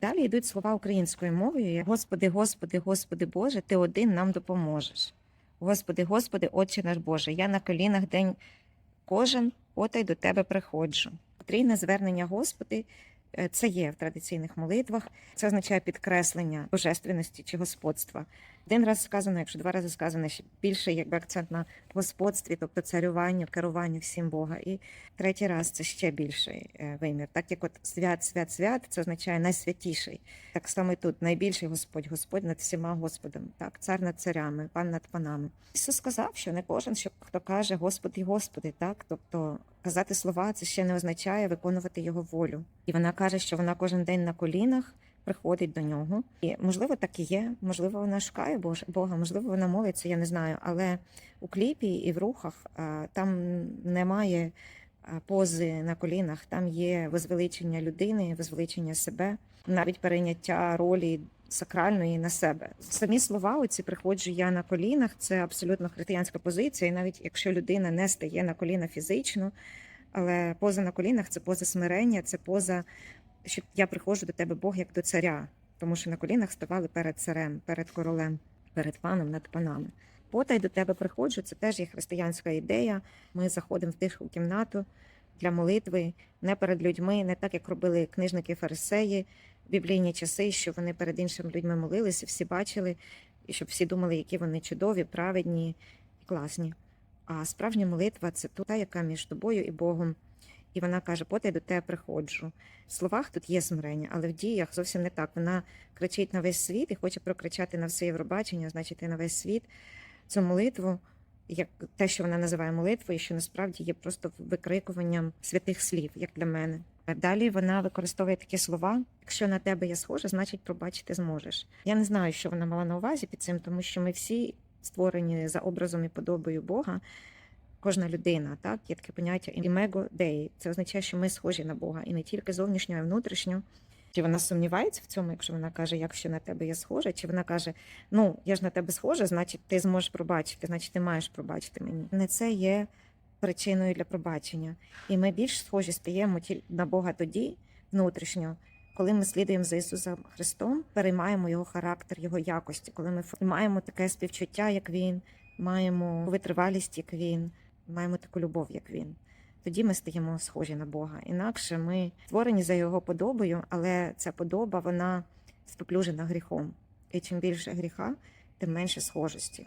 Далі йдуть слова українською мовою. Господи, Господи, Господи Боже, Ти один нам допоможеш. Господи, Господи, Отче наш Боже, я на колінах день кожен, потай до Тебе приходжу. Потрійне звернення Господи. Е, Це є в традиційних молитвах. Це означає підкреслення божественності чи господства. Один раз сказано, якщо два рази сказано, ще більше якби акцент на господстві, тобто царюванню, керуванню всім Бога. І третій раз це ще більший е, вимір. Так як от свят, свят, свят, це означає найсвятіший. Так само і тут найбільший Господь, Господь над всіма Господами, так, цар над царями, пан над панами. Ісус сказав, що не кожен, що хто каже Господи, Господи, так, тобто казати слова, це ще не означає виконувати його волю. І вона каже, що вона кожен день на колінах приходить до нього. І можливо, так і є. Можливо, вона шукає Бога, можливо, вона молиться, я не знаю. Але у кліпі і в рухах там немає пози на колінах, там є возвеличення людини, возвеличення себе, навіть перейняття ролі сакральної на себе. Самі слова, оці приходжу я на колінах, це абсолютно християнська позиція. І навіть якщо людина не стає на коліна фізично, але поза на колінах це поза смирення, це поза що я приходжу до тебе, Бог, як до царя, тому що на колінах ставали перед царем, перед королем, перед паном над панами. Потай до тебе приходжу, це теж є християнська ідея. Ми заходимо в тиху кімнату для молитви не перед людьми, не так, як робили книжники фарисеї біблійні часи, що вони перед іншими людьми молилися, всі бачили, і щоб всі думали, які вони чудові, праведні і класні. А справжня молитва це та, яка між тобою і Богом. І вона каже: Потай до тебе приходжу. В словах тут є смирення, але в діях зовсім не так. Вона кричить на весь світ і хоче прокричати на все Євробачення, значить, і на весь світ цю молитву, як те, що вона називає молитвою, що насправді є просто викрикуванням святих слів, як для мене. Далі вона використовує такі слова: якщо на тебе я схожа, значить пробачити зможеш. Я не знаю, що вона мала на увазі під цим, тому що ми всі створені за образом і подобою Бога. Кожна людина, так є таке поняття імего деї. Це означає, що ми схожі на Бога, і не тільки зовнішньо, а й внутрішньо. Чи вона сумнівається в цьому, якщо вона каже, якщо на тебе я схожа, чи вона каже, ну я ж на тебе схожа, значить ти зможеш пробачити, значить ти маєш пробачити мені. Не це є причиною для пробачення. І ми більш схожі стаємо на Бога тоді, внутрішньо, коли ми слідуємо за Ісусом Христом, переймаємо його характер, його якості, коли ми маємо таке співчуття, як Він, маємо витривалість, як Він, маємо таку любов, як Він. Тоді ми стаємо схожі на Бога. Інакше ми створені за його подобою, але ця подоба вона споплюжена гріхом. І чим більше гріха, тим менше схожості.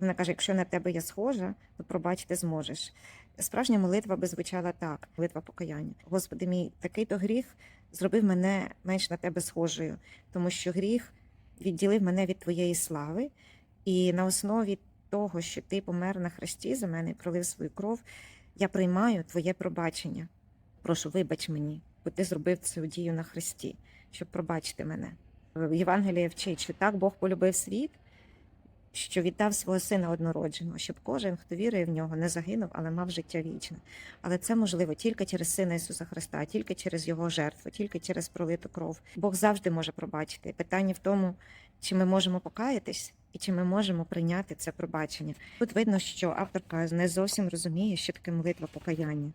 Вона каже: якщо на тебе я схожа, то пробачити зможеш. Справжня молитва би звучала так: молитва покаяння. Господи мій, такий то гріх зробив мене менш на тебе схожою, тому що гріх відділив мене від твоєї слави, і на основі того, що ти помер на хресті за мене і пролив свою кров, я приймаю твоє пробачення. Прошу, вибач мені, бо ти зробив цю дію на хресті, щоб пробачити мене. Євангеліє вчить, що так Бог полюбив світ, що віддав свого сина однородженого, щоб кожен, хто вірує в нього, не загинув, але мав життя вічне. Але це можливо тільки через Сина Ісуса Христа, тільки через Його жертву, тільки через пролиту кров. Бог завжди може пробачити. Питання в тому, чи ми можемо покаятись і чи ми можемо прийняти це пробачення. Тут видно, що авторка не зовсім розуміє, що таке молитва покаяння.